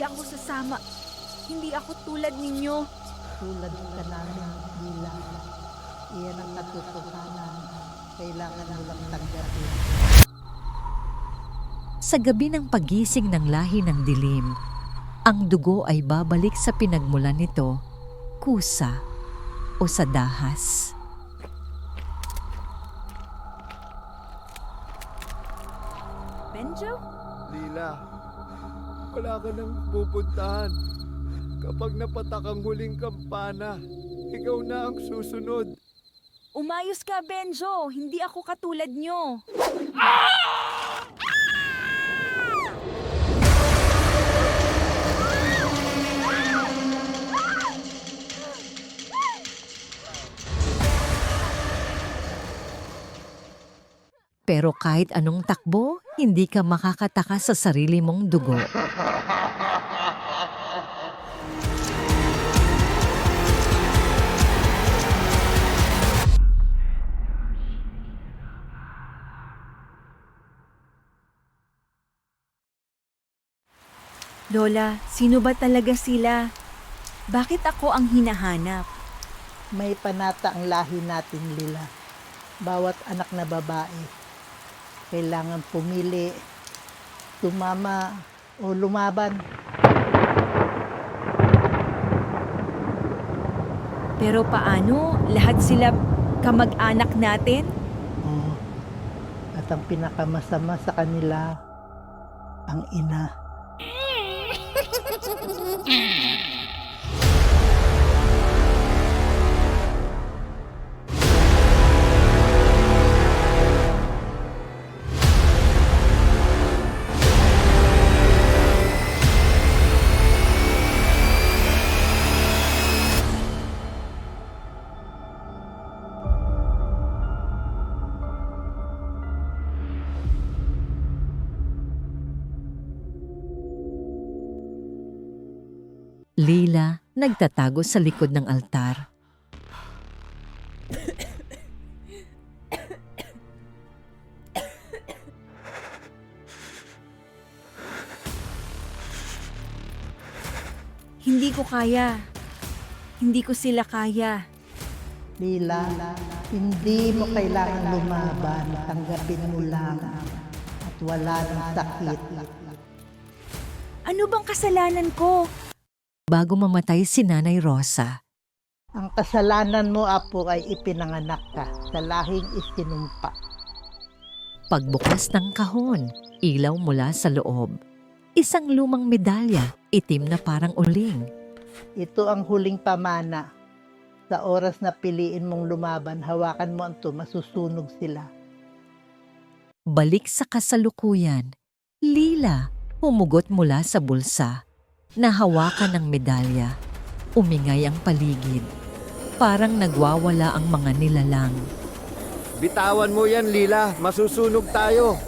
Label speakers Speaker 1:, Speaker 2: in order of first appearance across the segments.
Speaker 1: Hindi ako sasama. Hindi ako tulad ninyo.
Speaker 2: Tulad ka namin, Lila. Iyan ang katotohanan. Kailangan mo lang tanggapin.
Speaker 3: Sa gabi ng pagising ng lahi ng dilim, ang dugo ay babalik sa pinagmulan nito, kusa o sa dahas.
Speaker 1: Benjo?
Speaker 4: Lila, wala ka nang pupuntahan. Kapag napatak ang huling kampana, ikaw na ang susunod.
Speaker 1: Umayos ka, Benjo. Hindi ako katulad nyo.
Speaker 3: Pero kahit anong takbo, hindi ka makakataka sa sarili mong dugo.
Speaker 1: Lola, sino ba talaga sila? Bakit ako ang hinahanap?
Speaker 2: May panata ang lahi natin, Lila. Bawat anak na babae, kailangan pumili, tumama o lumaban.
Speaker 1: Pero paano? Lahat sila kamag-anak natin?
Speaker 2: Oo. At ang pinakamasama sa kanila, ang ina.
Speaker 3: Lila nagtatago sa likod ng altar.
Speaker 1: Hindi ko kaya. Hindi ko sila kaya.
Speaker 2: Lila, hindi mo kailangan lumaban. Tanggapin mo lang. At wala ng sakit.
Speaker 1: Ano bang kasalanan ko?
Speaker 3: Bago mamatay si Nanay Rosa,
Speaker 2: Ang kasalanan mo, Apo, ay ipinanganak ka sa lahing isinumpa.
Speaker 3: pagbukas ng kahon, ilaw mula sa loob. Isang lumang medalya, itim na parang uling.
Speaker 2: Ito ang huling pamana. Sa oras na piliin mong lumaban, hawakan mo ang to, masusunog sila.
Speaker 3: Balik sa kasalukuyan, Lila humugot mula sa bulsa. Nahawakan ng medalya. Umingay ang paligid. Parang nagwawala ang mga nilalang.
Speaker 4: Bitawan mo yan, Lila. Masusunog tayo.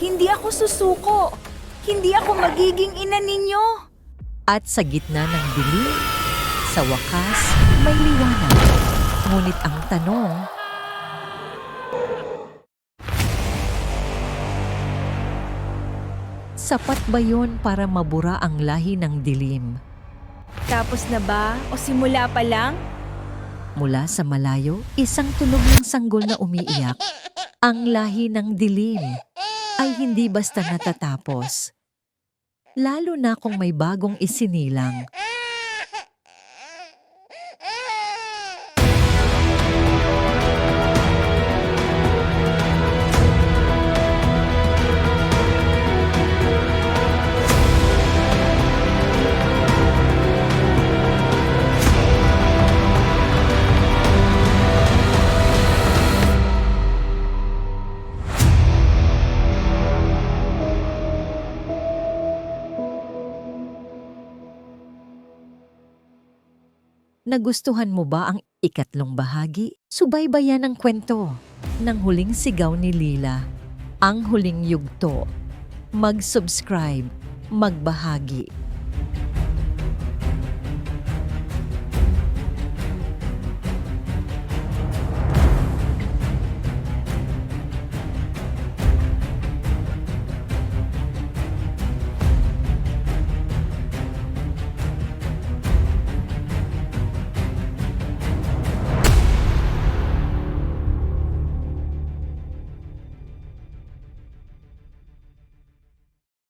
Speaker 1: Hindi ako susuko. Hindi ako magiging ina ninyo.
Speaker 3: At sa gitna ng dilim, sa wakas, may liwanag. Ngunit ang tanong, sapat ba yon para mabura ang lahi ng dilim?
Speaker 1: Tapos na ba? O simula pa lang?
Speaker 3: Mula sa malayo, isang tunog ng sanggol na umiiyak. Ang lahi ng dilim ay hindi basta natatapos. Lalo na kung may bagong isinilang. Nagustuhan mo ba ang ikatlong bahagi? Subaybayan ang kwento ng huling sigaw ni Lila, ang huling yugto. Mag-subscribe, magbahagi